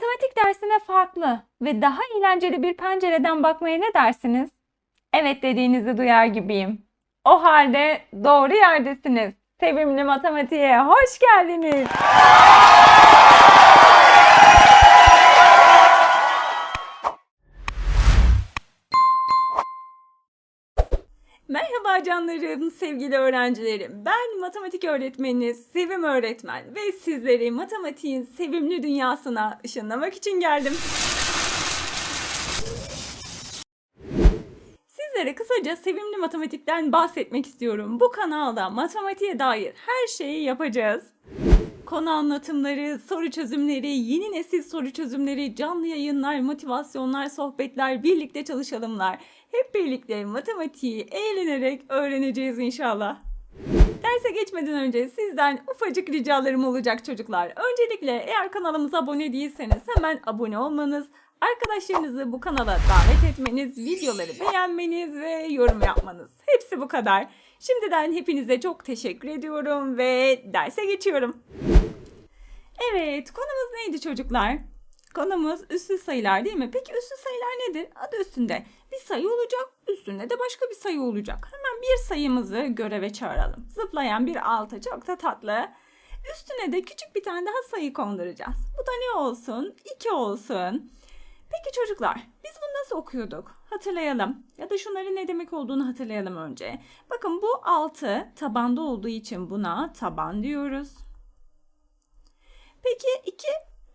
Matematik dersine farklı ve daha eğlenceli bir pencereden bakmaya ne dersiniz? Evet dediğinizi duyar gibiyim. O halde doğru yerdesiniz. Sevimli matematiğe hoş geldiniz. Canlarım, sevgili öğrencilerim. Ben matematik öğretmeniniz Sevim Öğretmen ve sizleri matematiğin sevimli dünyasına ışınlamak için geldim. Sizlere kısaca sevimli matematikten bahsetmek istiyorum. Bu kanalda matematiğe dair her şeyi yapacağız. Konu anlatımları, soru çözümleri, yeni nesil soru çözümleri, canlı yayınlar, motivasyonlar, sohbetler, birlikte çalışalımlar. Hep birlikte matematiği eğlenerek öğreneceğiz inşallah. Derse geçmeden önce sizden ufacık ricalarım olacak çocuklar. Öncelikle eğer kanalımıza abone değilseniz hemen abone olmanız, arkadaşlarınızı bu kanala davet etmeniz, videoları beğenmeniz ve yorum yapmanız. Hepsi bu kadar. Şimdiden hepinize çok teşekkür ediyorum ve derse geçiyorum. Evet, konumuz neydi çocuklar? Konumuz üslü sayılar değil mi? Peki üslü sayılar nedir? Adı üstünde. Bir sayı olacak, üstünde de başka bir sayı olacak. Hemen bir sayımızı göreve çağıralım. Zıplayan bir altı çok da tatlı. Üstüne de küçük bir tane daha sayı konduracağız. Bu da ne olsun? 2 olsun. Peki çocuklar, biz bunu nasıl okuyorduk? Hatırlayalım. Ya da şunların ne demek olduğunu hatırlayalım önce. Bakın bu 6 tabanda olduğu için buna taban diyoruz. Peki 2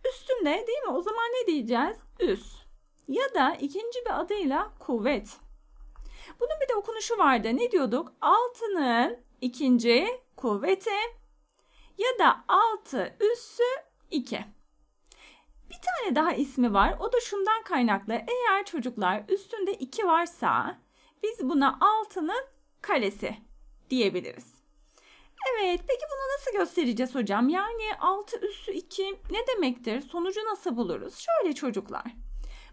üstünde değil mi? O zaman ne diyeceğiz? Üst. Ya da ikinci bir adıyla kuvvet. Bunun bir de okunuşu vardı. Ne diyorduk? Altının ikinci kuvveti ya da altı üssü 2. Bir tane daha ismi var. O da şundan kaynaklı. Eğer çocuklar üstünde 2 varsa biz buna altının karesi diyebiliriz. Evet, peki bunu nasıl göstereceğiz hocam? Yani 6 üssü 2 ne demektir? Sonucu nasıl buluruz? Şöyle çocuklar.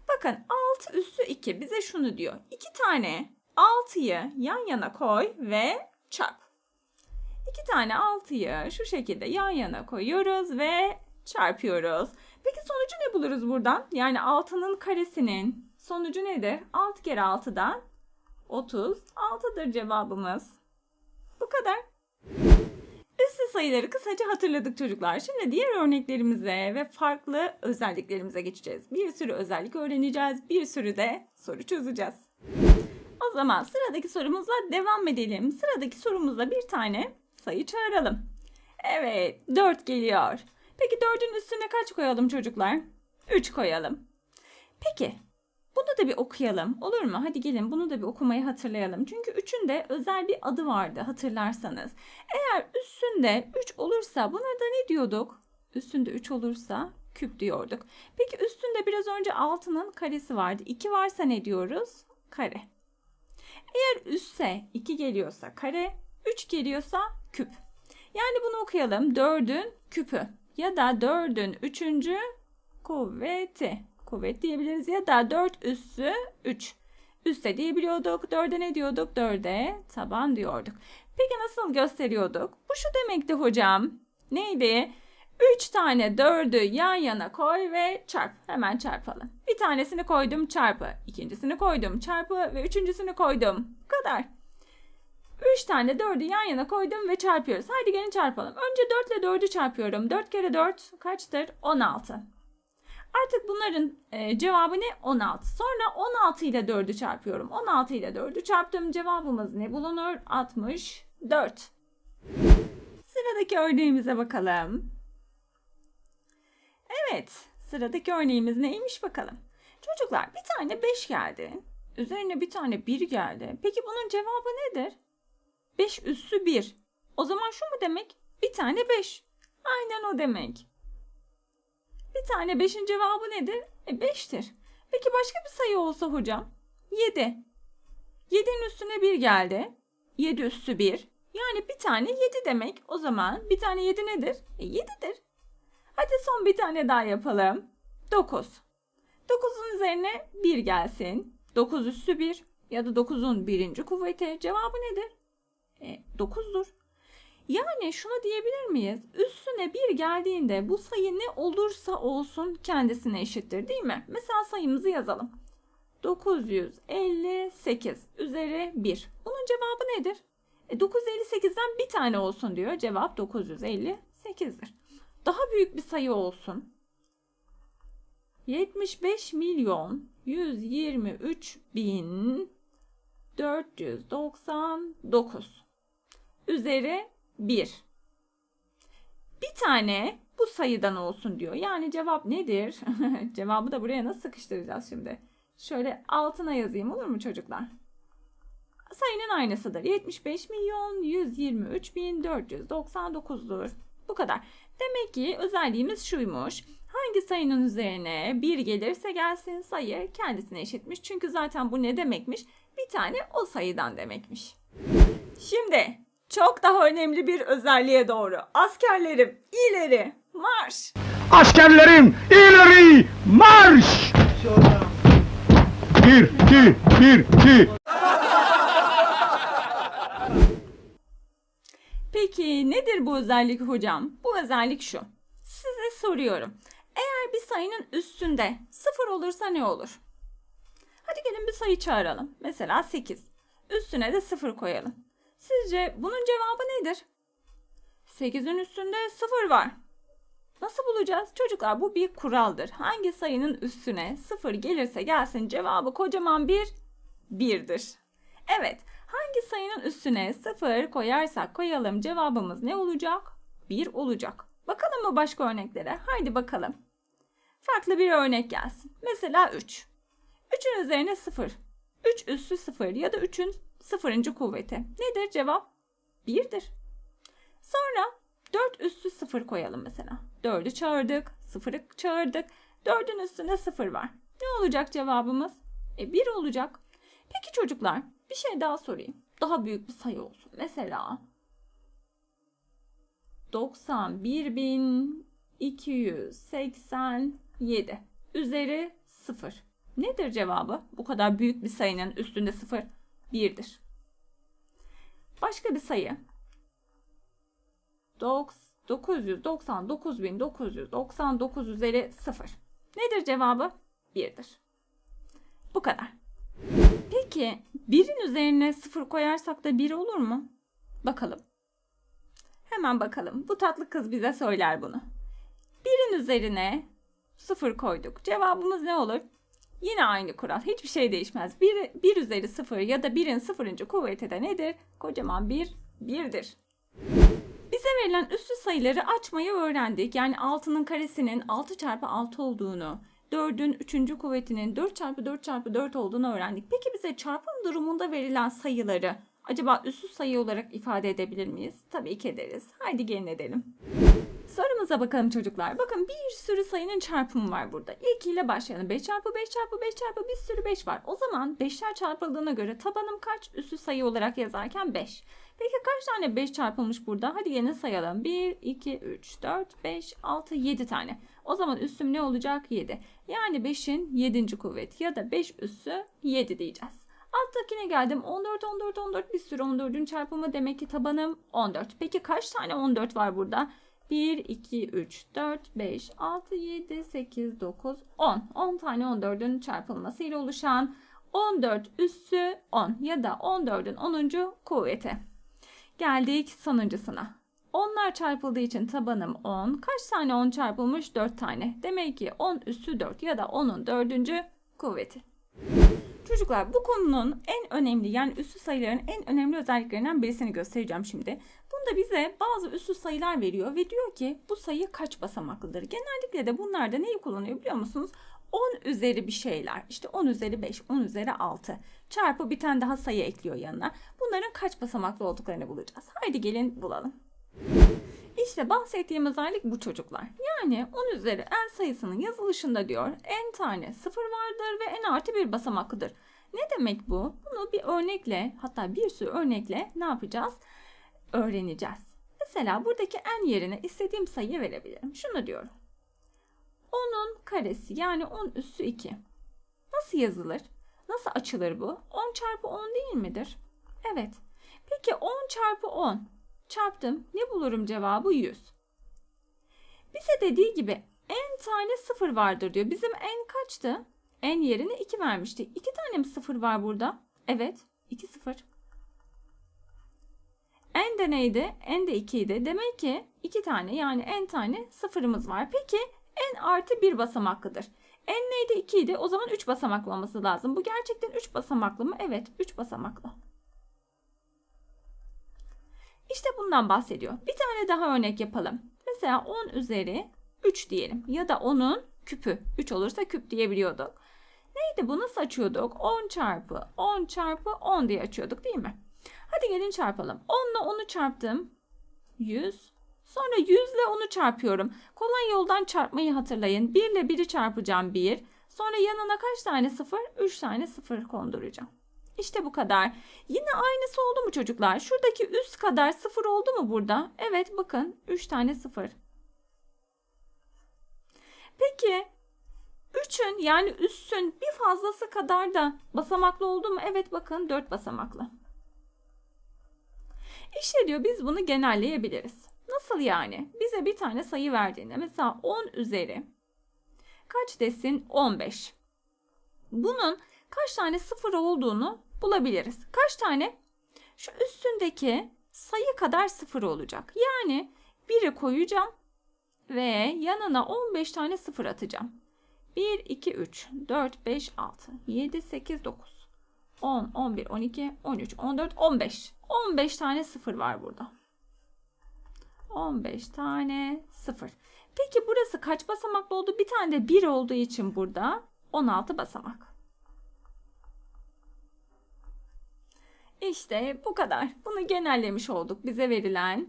Bakın 6 üssü 2 bize şunu diyor. 2 tane 6'yı yan yana koy ve çarp. 2 tane 6'yı şu şekilde yan yana koyuyoruz ve çarpıyoruz. Peki sonucu ne buluruz buradan? Yani 6'nın karesinin sonucu nedir? 6 kere 6'dan 36'dır cevabımız. Bu kadar. Üslü sayıları kısaca hatırladık çocuklar. Şimdi diğer örneklerimize ve farklı özelliklerimize geçeceğiz. Bir sürü özellik öğreneceğiz. Bir sürü de soru çözeceğiz. O zaman sıradaki sorumuzla devam edelim. Sıradaki sorumuzda bir tane sayı çağıralım. Evet 4 geliyor. Peki 4'ün üstüne kaç koyalım çocuklar? 3 koyalım. Peki bunu da bir okuyalım. Olur mu? Hadi gelin bunu da bir okumayı hatırlayalım. Çünkü 3'ün de özel bir adı vardı hatırlarsanız. Eğer üstünde 3 olursa buna da ne diyorduk? Üstünde 3 olursa küp diyorduk. Peki üstünde biraz önce 6'nın karesi vardı. 2 varsa ne diyoruz? Kare. Eğer üsse 2 geliyorsa kare, 3 geliyorsa küp. Yani bunu okuyalım. 4'ün küpü ya da 4'ün 3. kuvveti kuvvet diyebiliriz ya da 4 üssü 3. Üste diyebiliyorduk. 4'e ne diyorduk? 4'e taban diyorduk. Peki nasıl gösteriyorduk? Bu şu demekti hocam. Neydi? 3 tane 4'ü yan yana koy ve çarp. Hemen çarpalım. Bir tanesini koydum çarpı. ikincisini koydum çarpı ve üçüncüsünü koydum. Bu kadar. 3 tane 4'ü yan yana koydum ve çarpıyoruz. Haydi gelin çarpalım. Önce 4 ile 4'ü çarpıyorum. 4 kere 4 kaçtır? 16. Artık bunların e, cevabı ne? 16. Sonra 16 ile 4'ü çarpıyorum. 16 ile 4'ü çarptığım cevabımız ne bulunur? 64. Sıradaki örneğimize bakalım. Evet, sıradaki örneğimiz neymiş bakalım. Çocuklar bir tane 5 geldi. Üzerine bir tane 1 geldi. Peki bunun cevabı nedir? 5 üssü 1. O zaman şu mu demek? Bir tane 5. Aynen o demek. Bir tane 5'in cevabı nedir? E 5'tir. Peki başka bir sayı olsa hocam? 7. 7'nin üstüne 1 geldi. 7 üssü 1. Yani bir tane 7 demek. O zaman bir tane 7 nedir? E 7'dir. Hadi son bir tane daha yapalım. 9. 9'un üzerine 1 gelsin. 9 üssü 1 ya da 9'un birinci kuvveti cevabı nedir? E, 9'dur. Yani şunu diyebilir miyiz? Üstüne bir geldiğinde bu sayı ne olursa olsun kendisine eşittir değil mi? Mesela sayımızı yazalım. 958 üzeri 1. Bunun cevabı nedir? E 958'den bir tane olsun diyor. Cevap 958'dir. Daha büyük bir sayı olsun. 75 milyon 123 bin 499 üzeri 1. Bir tane bu sayıdan olsun diyor. Yani cevap nedir? Cevabı da buraya nasıl sıkıştıracağız şimdi? Şöyle altına yazayım olur mu çocuklar? Sayının aynısıdır. 75 milyon 123 bin 499'dur. Bu kadar. Demek ki özelliğimiz şuymuş. Hangi sayının üzerine 1 gelirse gelsin sayı kendisine eşitmiş. Çünkü zaten bu ne demekmiş? Bir tane o sayıdan demekmiş. Şimdi çok daha önemli bir özelliğe doğru. Askerlerim ileri marş. Askerlerim ileri marş! Bir, iki, bir, iki. Peki nedir bu özellik hocam? Bu özellik şu. Size soruyorum. Eğer bir sayının üstünde sıfır olursa ne olur? Hadi gelin bir sayı çağıralım. Mesela 8. Üstüne de sıfır koyalım. Sizce bunun cevabı nedir? 8'in üstünde sıfır var. Nasıl bulacağız? Çocuklar bu bir kuraldır. Hangi sayının üstüne sıfır gelirse gelsin cevabı kocaman bir birdir. Evet, hangi sayının üstüne sıfır koyarsak koyalım cevabımız ne olacak? Bir olacak. Bakalım mı başka örneklere? Haydi bakalım. Farklı bir örnek gelsin. Mesela 3. 3'ün üzerine 0. 3 üssü 0 ya da 3'ün sıfırıncı kuvveti. Nedir cevap? 1'dir. Sonra 4 üssü 0 koyalım mesela. 4'ü çağırdık, 0'ı çağırdık. 4'ün üstünde 0 var. Ne olacak cevabımız? E 1 olacak. Peki çocuklar bir şey daha sorayım. Daha büyük bir sayı olsun. Mesela 91.287 üzeri 0. Nedir cevabı? Bu kadar büyük bir sayının üstünde 0 1'dir. Başka bir sayı. 999.999 üzeri 0. Nedir cevabı? 1'dir. Bu kadar. Peki birin üzerine 0 koyarsak da 1 olur mu? Bakalım. Hemen bakalım. Bu tatlı kız bize söyler bunu. Birin üzerine 0 koyduk. Cevabımız ne olur? Yine aynı kural. Hiçbir şey değişmez. 1, 1 üzeri 0 ya da 1'in 0. kuvveti de nedir? Kocaman bir 1'dir. Bize verilen üstü sayıları açmayı öğrendik. Yani 6'nın karesinin 6 çarpı 6 olduğunu, 4'ün 3. kuvvetinin 4 çarpı 4 çarpı 4 olduğunu öğrendik. Peki bize çarpım durumunda verilen sayıları acaba üstü sayı olarak ifade edebilir miyiz? Tabii ki ederiz. Haydi gelin edelim. Sorumuza bakalım çocuklar. Bakın bir sürü sayının çarpımı var burada. İlk ile başlayalım. 5 çarpı 5 çarpı 5 çarpı bir sürü 5 var. O zaman 5'ler çarpıldığına göre tabanım kaç? Üstü sayı olarak yazarken 5. Peki kaç tane 5 çarpılmış burada? Hadi yine sayalım. 1, 2, 3, 4, 5, 6, 7 tane. O zaman üstüm ne olacak? 7. Yani 5'in 7. kuvveti ya da 5 üssü 7 diyeceğiz. Alttakine geldim. 14, 14, 14 bir sürü 14'ün çarpımı demek ki tabanım 14. Peki kaç tane 14 var burada? 1, 2, 3, 4, 5, 6, 7, 8, 9, 10. 10 tane 14'ün çarpılmasıyla oluşan 14 üssü 10 ya da 14'ün 10. kuvveti. Geldik sonuncusuna. Onlar çarpıldığı için tabanım 10. Kaç tane 10 çarpılmış? 4 tane. Demek ki 10 üssü 4 ya da 10'un 4. kuvveti. Çocuklar bu konunun en önemli yani üssü sayıların en önemli özelliklerinden birisini göstereceğim şimdi. Bunda bize bazı üssü sayılar veriyor ve diyor ki bu sayı kaç basamaklıdır? Genellikle de bunlarda neyi kullanıyor biliyor musunuz? 10 üzeri bir şeyler. İşte 10 üzeri 5, 10 üzeri 6. Çarpı bir tane daha sayı ekliyor yanına. Bunların kaç basamaklı olduklarını bulacağız. Haydi gelin bulalım. İşte bahsettiğim özellik bu çocuklar. Yani 10 üzeri n sayısının yazılışında diyor n tane sıfır vardır ve n artı bir basamaklıdır. Ne demek bu? Bunu bir örnekle hatta bir sürü örnekle ne yapacağız? Öğreneceğiz. Mesela buradaki n yerine istediğim sayıyı verebilirim. Şunu diyorum. 10'un karesi yani 10 üssü 2. Nasıl yazılır? Nasıl açılır bu? 10 çarpı 10 değil midir? Evet. Peki 10 çarpı 10 çarptım. Ne bulurum cevabı 100. Bize dediği gibi n tane sıfır vardır diyor. Bizim n kaçtı? n yerine 2 vermişti. 2 tane mi sıfır var burada? Evet. 2 sıfır. n de neydi? n de 2 idi. Demek ki 2 tane yani n tane sıfırımız var. Peki n artı 1 basamaklıdır. n neydi? 2 idi. O zaman 3 basamaklı olması lazım. Bu gerçekten 3 basamaklı mı? Evet 3 basamaklı. İşte bundan bahsediyor. Bir tane daha örnek yapalım. Mesela 10 üzeri 3 diyelim. Ya da 10'un küpü. 3 olursa küp diyebiliyorduk. Neydi bu? Nasıl açıyorduk? 10 çarpı 10 çarpı 10 diye açıyorduk değil mi? Hadi gelin çarpalım. 10 ile 10'u çarptım. 100. Sonra 100 ile 10'u çarpıyorum. Kolay yoldan çarpmayı hatırlayın. 1 ile 1'i çarpacağım 1. Sonra yanına kaç tane sıfır? 3 tane sıfır konduracağım. İşte bu kadar. Yine aynısı oldu mu çocuklar? Şuradaki üst kadar sıfır oldu mu burada? Evet bakın 3 tane sıfır. Peki 3'ün yani üssün bir fazlası kadar da basamaklı oldu mu? Evet bakın 4 basamaklı. İşte diyor biz bunu genelleyebiliriz. Nasıl yani? Bize bir tane sayı verdiğinde mesela 10 üzeri kaç desin? 15. Bunun kaç tane sıfır olduğunu bulabiliriz. Kaç tane? Şu üstündeki sayı kadar sıfır olacak. Yani 1'i koyacağım ve yanına 15 tane sıfır atacağım. 1, 2, 3, 4, 5, 6, 7, 8, 9, 10, 11, 12, 13, 14, 15. 15 tane sıfır var burada. 15 tane sıfır. Peki burası kaç basamaklı oldu? Bir tane de 1 olduğu için burada 16 basamak. İşte bu kadar. Bunu genellemiş olduk. Bize verilen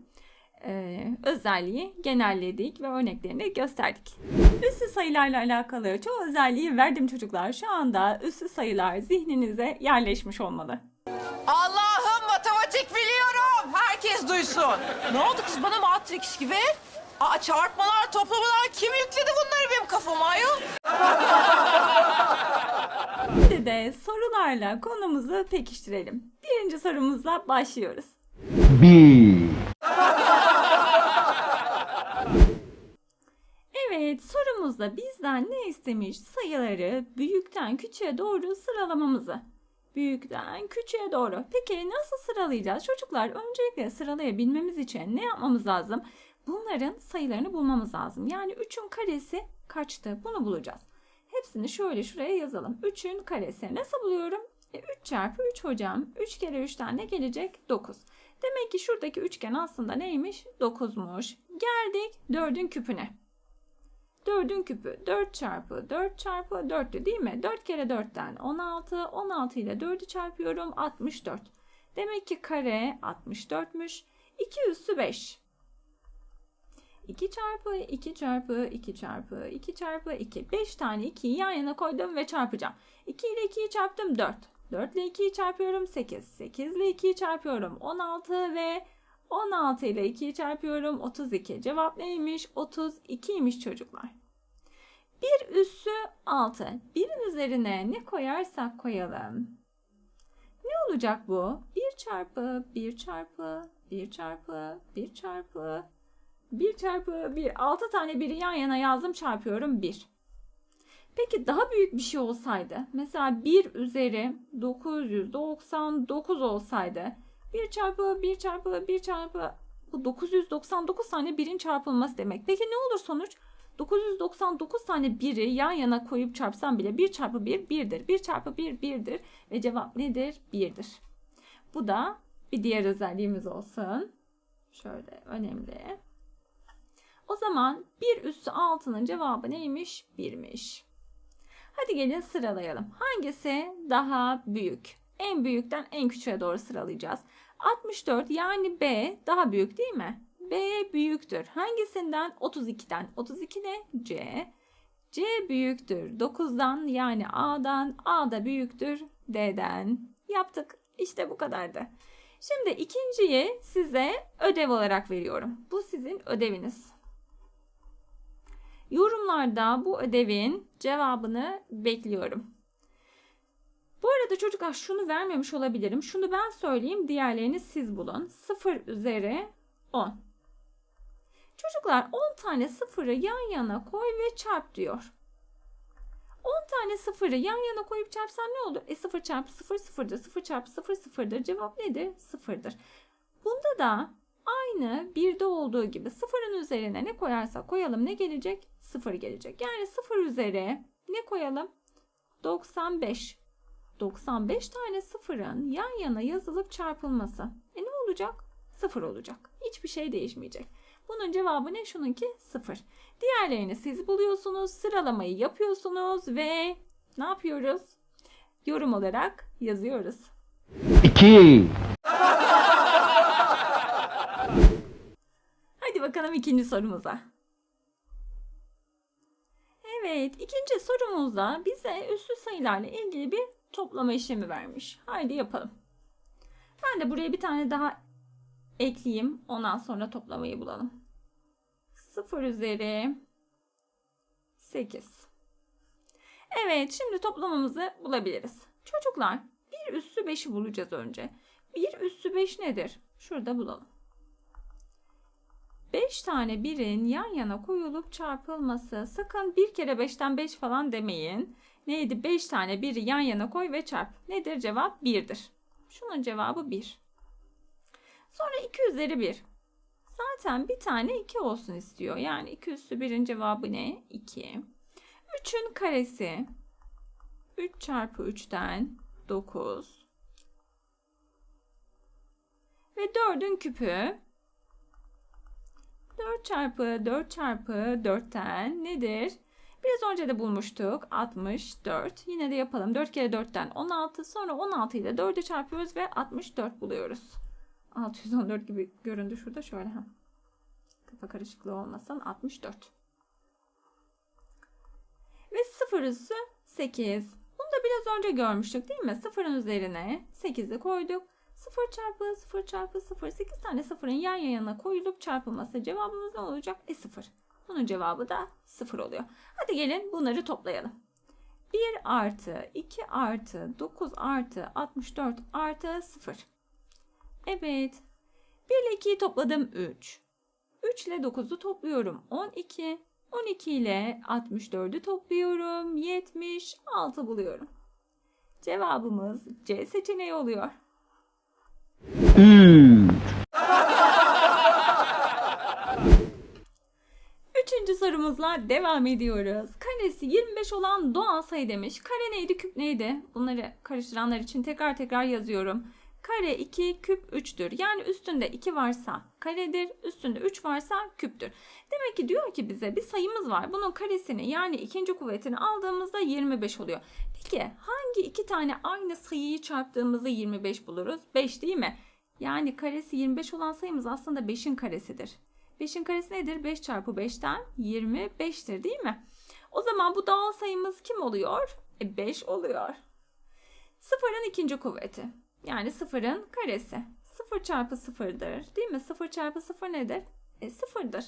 e, özelliği genelledik ve örneklerini gösterdik. Üssü sayılarla alakalı çoğu özelliği verdim çocuklar. Şu anda üssü sayılar zihninize yerleşmiş olmalı. Allah'ım matematik biliyorum. Herkes duysun. Ne oldu kız bana Matrix gibi? Aa çarpmalar, toplamalar kim yükledi bunları benim kafama ayol? Şimdi de sorularla konumuzu pekiştirelim. Birinci sorumuzla başlıyoruz. Bir. Evet sorumuzda bizden ne istemiş? Sayıları büyükten küçüğe doğru sıralamamızı. Büyükten küçüğe doğru. Peki nasıl sıralayacağız? Çocuklar öncelikle sıralayabilmemiz için ne yapmamız lazım? Bunların sayılarını bulmamız lazım. Yani 3'ün karesi kaçtı? Bunu bulacağız. Hepsini şöyle şuraya yazalım. 3'ün karesi. Nasıl buluyorum? E, 3 çarpı 3 hocam. 3 kere 3'ten ne gelecek? 9. Demek ki şuradaki üçgen aslında neymiş? 9'muş. Geldik 4'ün küpüne. 4'ün küpü 4 çarpı 4 çarpı 4'tü değil mi? 4 kere 4'ten 16. 16 ile 4'ü çarpıyorum 64. Demek ki kare 64'müş. 2 üssü 5. 2 çarpı 2 çarpı 2 çarpı 2 çarpı 2. 5 tane 2'yi yan yana koydum ve çarpacağım. 2 ile 2'yi çarptım 4. 4 ile 2'yi çarpıyorum 8. 8 ile 2'yi çarpıyorum 16 ve 16 ile 2'yi çarpıyorum 32. Cevap neymiş? 32'ymiş çocuklar. 1 üssü 6. 1'in üzerine ne koyarsak koyalım. Ne olacak bu? 1 çarpı 1 çarpı 1 çarpı 1 çarpı 1 çarpı 1. 6 tane 1'i yan yana yazdım çarpıyorum 1. Peki daha büyük bir şey olsaydı. Mesela 1 üzeri 999 olsaydı. 1 çarpı 1 çarpı 1 çarpı bu 999 tane birin çarpılması demek. Peki ne olur sonuç? 999 tane 1'i yan yana koyup çarpsam bile 1 çarpı 1 1'dir. 1 çarpı 1 1'dir. Ve cevap nedir? 1'dir. Bu da bir diğer özelliğimiz olsun. Şöyle önemli. O zaman 1 üssü 6'nın cevabı neymiş? 1'miş. Hadi gelin sıralayalım. Hangisi daha büyük? En büyükten en küçüğe doğru sıralayacağız. 64 yani B daha büyük değil mi? B büyüktür. Hangisinden? 32'den. 32 ne? C. C büyüktür. 9'dan yani A'dan. A da büyüktür D'den. Yaptık. İşte bu kadardı. Şimdi ikinciyi size ödev olarak veriyorum. Bu sizin ödeviniz. Yorumlarda bu ödevin cevabını bekliyorum. Bu arada çocuklar şunu vermemiş olabilirim. Şunu ben söyleyeyim, diğerlerini siz bulun. 0 üzeri 10. Çocuklar 10 tane sıfırı yan yana koy ve çarp diyor. 10 tane sıfırı yan yana koyup çarpsam ne olur? E 0 çarpı 0 sıfırdır. 0 çarpı 0 sıfırdır. Cevap nedir? Sıfırdır. Bunda da aynı birde olduğu gibi sıfırın üzerine ne koyarsak koyalım ne gelecek? Sıfır gelecek. Yani sıfır üzeri ne koyalım? 95. 95 tane sıfırın yan yana yazılıp çarpılması. E ne olacak? Sıfır olacak. Hiçbir şey değişmeyecek. Bunun cevabı ne? Şununki sıfır. Diğerlerini siz buluyorsunuz, sıralamayı yapıyorsunuz ve ne yapıyoruz? Yorum olarak yazıyoruz. 2 Hadi bakalım ikinci sorumuza. Evet, ikinci sorumuzda bize üslü sayılarla ilgili bir toplama işlemi vermiş. Haydi yapalım. Ben de buraya bir tane daha ekleyeyim. Ondan sonra toplamayı bulalım. 0 üzeri 8. Evet, şimdi toplamamızı bulabiliriz. Çocuklar, bir üssü 5'i bulacağız önce. Bir üssü 5 nedir? Şurada bulalım. 5 tane birin yan yana koyulup çarpılması. Sakın bir kere 5'ten 5 falan demeyin. Neydi? 5 tane biri yan yana koy ve çarp. Nedir cevap? 1'dir. Şunun cevabı 1. Sonra 2 üzeri 1. Zaten bir tane 2 olsun istiyor. Yani 2 üssü 1'in cevabı ne? 2. 3'ün karesi 3 çarpı 3'ten 9. Ve 4'ün küpü 4 çarpı 4 çarpı 4'ten nedir? Biraz önce de bulmuştuk. 64. Yine de yapalım. 4 kere 4'ten 16. Sonra 16 ile 4'ü çarpıyoruz ve 64 buluyoruz. 614 gibi göründü şurada. Şöyle. Ha. Kafa karışıklığı olmasın. 64. Ve 0 üssü 8. Bunu da biraz önce görmüştük değil mi? 0'ın üzerine 8'i koyduk. 0 çarpı 0 çarpı 0. 8 tane sıfırın yan yana koyulup çarpılması cevabımız ne olacak? E 0. Bunun cevabı da 0 oluyor. Hadi gelin bunları toplayalım. 1 artı 2 artı 9 artı 64 artı 0. Evet. 1 ile 2'yi topladım 3. 3 ile 9'u topluyorum 12. 12 ile 64'ü topluyorum 76 buluyorum. Cevabımız C seçeneği oluyor. 3 Üçüncü sorumuzla devam ediyoruz. Karesi 25 olan doğal sayı demiş. Kare neydi, küp neydi? Bunları karıştıranlar için tekrar tekrar yazıyorum. Kare 2, küp 3'tür. Yani üstünde 2 varsa karedir, üstünde 3 varsa küptür. Demek ki diyor ki bize bir sayımız var. Bunun karesini yani ikinci kuvvetini aldığımızda 25 oluyor. Peki hangi iki tane aynı sayıyı çarptığımızda 25 buluruz? 5 değil mi? Yani karesi 25 olan sayımız aslında 5'in karesidir. 5'in karesi nedir? 5 çarpı 5'ten 25'tir değil mi? O zaman bu doğal sayımız kim oluyor? E 5 oluyor. Sıfırın ikinci kuvveti. Yani sıfırın karesi. 0 çarpı sıfırdır. Değil mi? 0 çarpı 0 nedir? E sıfırdır.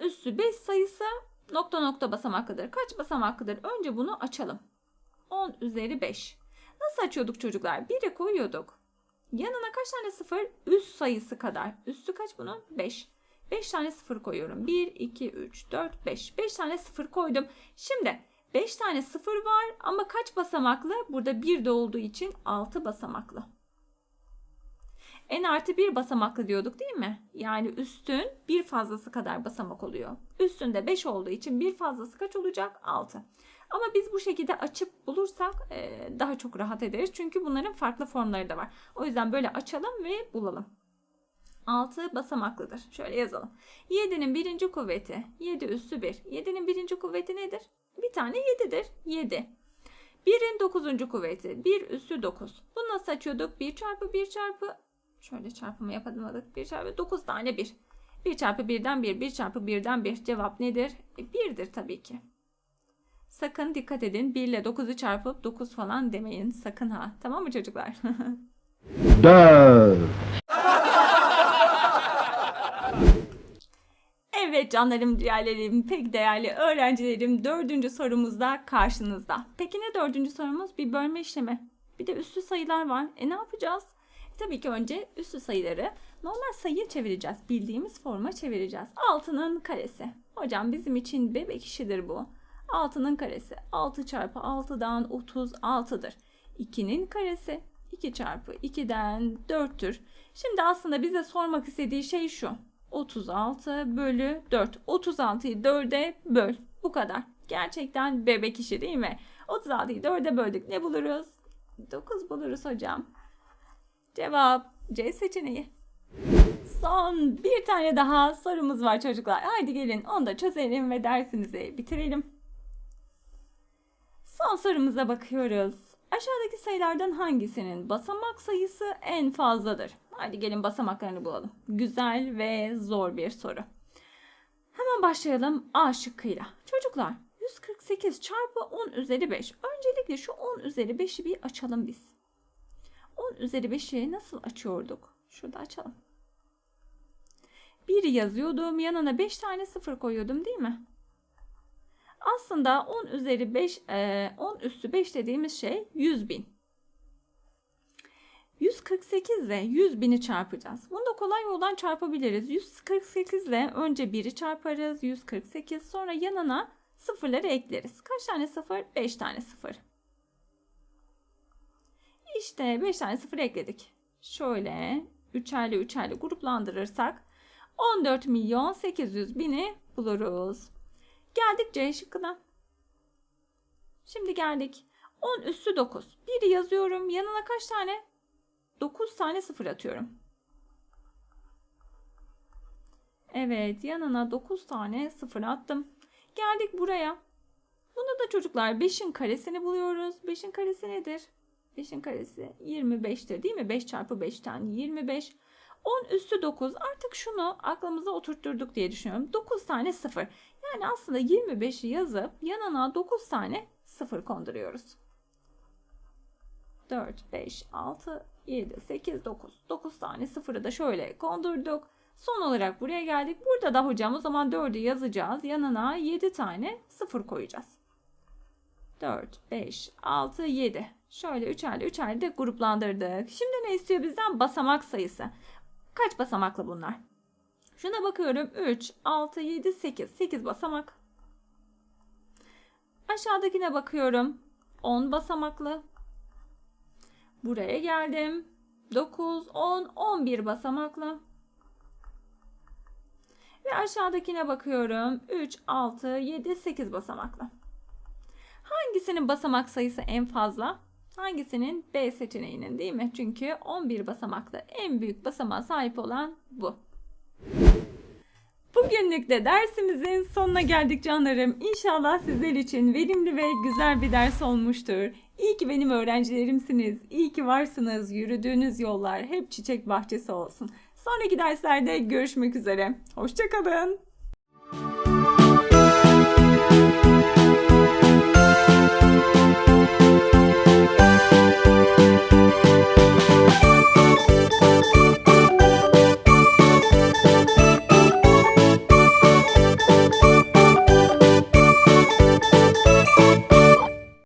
10 üssü 5 sayısı nokta nokta basamaklıdır. Kaç basamaklıdır? Önce bunu açalım. 10 üzeri 5. Nasıl açıyorduk çocuklar? 1'e koyuyorduk. Yanına kaç tane sıfır? Üst sayısı kadar. Üstü kaç bunun? 5. 5 tane sıfır koyuyorum. 1, 2, 3, 4, 5. 5 tane sıfır koydum. Şimdi 5 tane sıfır var ama kaç basamaklı? Burada 1 de olduğu için 6 basamaklı. En artı 1 basamaklı diyorduk değil mi? Yani üstün bir fazlası kadar basamak oluyor. Üstünde 5 olduğu için bir fazlası kaç olacak? 6. Ama biz bu şekilde açıp bulursak e, daha çok rahat ederiz. Çünkü bunların farklı formları da var. O yüzden böyle açalım ve bulalım. 6 basamaklıdır. Şöyle yazalım. 7'nin birinci kuvveti 7 üssü 1. 7'nin birinci kuvveti nedir? Bir tane 7'dir. 7. 1'in 9. kuvveti 1 üssü 9. Bunu nasıl açıyorduk? 1 çarpı 1 çarpı şöyle çarpımı yapamadık. 1 çarpı 9 tane 1. 1 çarpı 1'den 1, 1 çarpı 1'den 1. Cevap nedir? E, 1'dir tabii ki. Sakın dikkat edin. 1 ile 9'u çarpıp 9 falan demeyin. Sakın ha. Tamam mı çocuklar? 4 Evet canlarım, ciğerlerim, pek değerli öğrencilerim dördüncü sorumuzda karşınızda. Peki ne dördüncü sorumuz? Bir bölme işlemi. Bir de üslü sayılar var. E ne yapacağız? E, tabii ki önce üslü sayıları Normal sayıya çevireceğiz. Bildiğimiz forma çevireceğiz. 6'nın karesi. Hocam bizim için bebek işidir bu. 6'nın karesi. 6 çarpı 6'dan 36'dır. 2'nin karesi. 2 çarpı 2'den 4'tür. Şimdi aslında bize sormak istediği şey şu. 36 bölü 4. 36'yı 4'e böl. Bu kadar. Gerçekten bebek işi değil mi? 36'yı 4'e böldük. Ne buluruz? 9 buluruz hocam. Cevap C seçeneği. Son bir tane daha sorumuz var çocuklar. Haydi gelin onu da çözelim ve dersimizi bitirelim. Son sorumuza bakıyoruz. Aşağıdaki sayılardan hangisinin basamak sayısı en fazladır? Haydi gelin basamaklarını bulalım. Güzel ve zor bir soru. Hemen başlayalım A şıkkıyla. Çocuklar 148 çarpı 10 üzeri 5. Öncelikle şu 10 üzeri 5'i bir açalım biz. 10 üzeri 5'i nasıl açıyorduk? Şurada açalım. 1 yazıyordum. Yanına 5 tane sıfır koyuyordum değil mi? Aslında 10 üzeri 5, e, 10 üstü 5 dediğimiz şey 100 bin. 148 ile 100 bini çarpacağız. Bunu da kolay yoldan çarpabiliriz. 148 ile önce 1'i çarparız. 148 sonra yanına sıfırları ekleriz. Kaç tane sıfır? 5 tane sıfır. İşte 5 tane sıfır ekledik. Şöyle üçerli üçerli gruplandırırsak 14 milyon 800 bini buluruz. Geldik C şıkkına. Şimdi geldik. 10 üstü 9. 1'i yazıyorum. Yanına kaç tane? 9 tane sıfır atıyorum. Evet yanına 9 tane sıfır attım. Geldik buraya. Bunu da çocuklar 5'in karesini buluyoruz. 5'in karesi nedir? 5'in karesi 25'tir değil mi? 5 çarpı 5'ten 25. 10 üstü 9 artık şunu aklımıza oturtturduk diye düşünüyorum. 9 tane sıfır. Yani aslında 25'i yazıp yanına 9 tane sıfır konduruyoruz. 4, 5, 6, 7, 8, 9. 9 tane sıfırı da şöyle kondurduk. Son olarak buraya geldik. Burada da hocam o zaman 4'ü yazacağız. Yanına 7 tane sıfır koyacağız. 4, 5, 6, 7. Şöyle üçerli üçerli de gruplandırdık. Şimdi ne istiyor bizden? Basamak sayısı. Kaç basamaklı bunlar? Şuna bakıyorum. 3, 6, 7, 8. 8 basamak. Aşağıdakine bakıyorum. 10 basamaklı. Buraya geldim. 9, 10, 11 basamaklı. Ve aşağıdakine bakıyorum. 3, 6, 7, 8 basamaklı. Hangisinin basamak sayısı en fazla? Hangisinin B seçeneğinin değil mi? Çünkü 11 basamaklı en büyük basamağa sahip olan bu. Bugünlük de dersimizin sonuna geldik canlarım. İnşallah sizler için verimli ve güzel bir ders olmuştur. İyi ki benim öğrencilerimsiniz. İyi ki varsınız. Yürüdüğünüz yollar hep çiçek bahçesi olsun. Sonraki derslerde görüşmek üzere. Hoşçakalın.